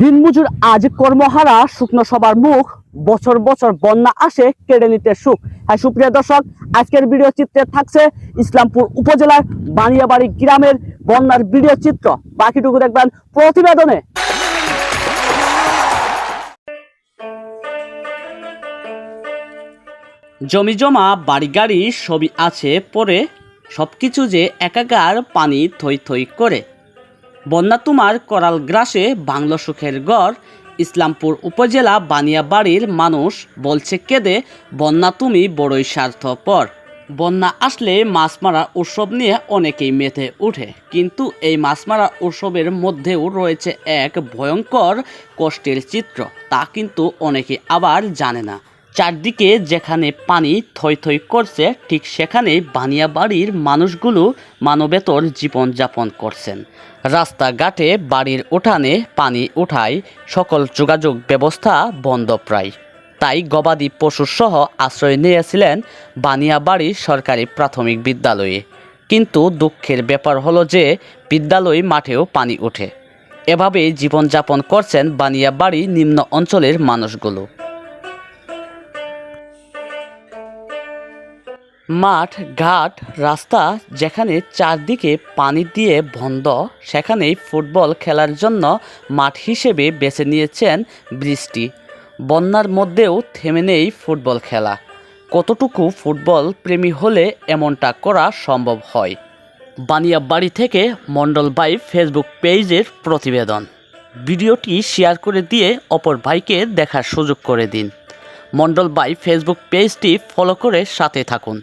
দিনমজুর আজ কর্মহারা, শুকনো সবার মুখ, বছর বছর বন্যা আসে, কেড়ে নিতে সুখ। হ্যাঁ সুপ্রিয় দর্শক, আজকের ভিডিও চিত্রে থাকছে ইসলামপুর উপজেলার বানিয়াবাড়ি গ্রামের বন্যার ভিডিও চিত্র। বাকিটুকু দেখবেন প্রতিবেদনে। জমি জমা, বাড়ি গাড়ি সবই আছে পরে সবকিছু যে একাকার পানি থই থই করে। বন্যা তোমার করাল গ্রাসে বাংলো সুখের গড়। ইসলামপুর উপজেলা বানিয়াবাড়ির মানুষ বলছে কেঁদে, বন্যা তুমি বড়ই স্বার্থপর। বন্যা আসলে মাছ মারা উৎসব নিয়ে অনেকেই মেতে ওঠে কিন্তু এই মাছ মারা উৎসবের মধ্যেও রয়েছে এক ভয়ঙ্কর কষ্টের চিত্র, তা কিন্তু অনেকে আবার জানে না। চারদিকে যেখানে পানি থই থই করছে, ঠিক সেখানেই বানিয়াবাড়ির মানুষগুলো মানবেতর জীবনযাপন করছেন। রাস্তাঘাটে বাড়ির উঠানে পানি উঠায়, সকল যোগাযোগ ব্যবস্থা বন্ধ প্রায়। তাই গবাদি পশুসহ আশ্রয় নিয়েছিলেন বানিয়াবাড়ি সরকারি প্রাথমিক বিদ্যালয়ে। কিন্তু দুঃখের ব্যাপার হলো যে, বিদ্যালয় মাঠেও পানি ওঠে। এভাবেই জীবনযাপন করছেন বানিয়াবাড়ি নিম্ন অঞ্চলের মানুষগুলো। মাঠ, ঘাট, রাস্তা যেখানে চারদিকে পানি দিয়ে বন্ধ, সেখানেই ফুটবল খেলার জন্য মাঠ হিসেবে বেছে নিয়েছেন বৃষ্টি বন্যার মধ্যেও থেমে নেই ফুটবল খেলা। কতটুকু ফুটবল প্রেমী হলে এমনটা করা সম্ভব হয়? বানিয়াবাড়ি থেকে মণ্ডল বাই ফেসবুক পেজের প্রতিবেদন। ভিডিওটি শেয়ার করে দিয়ে অপর ভাইকে দেখার সুযোগ করে দিন। মণ্ডল বাই ফেসবুক পেজটি ফলো করে সাথে থাকুন।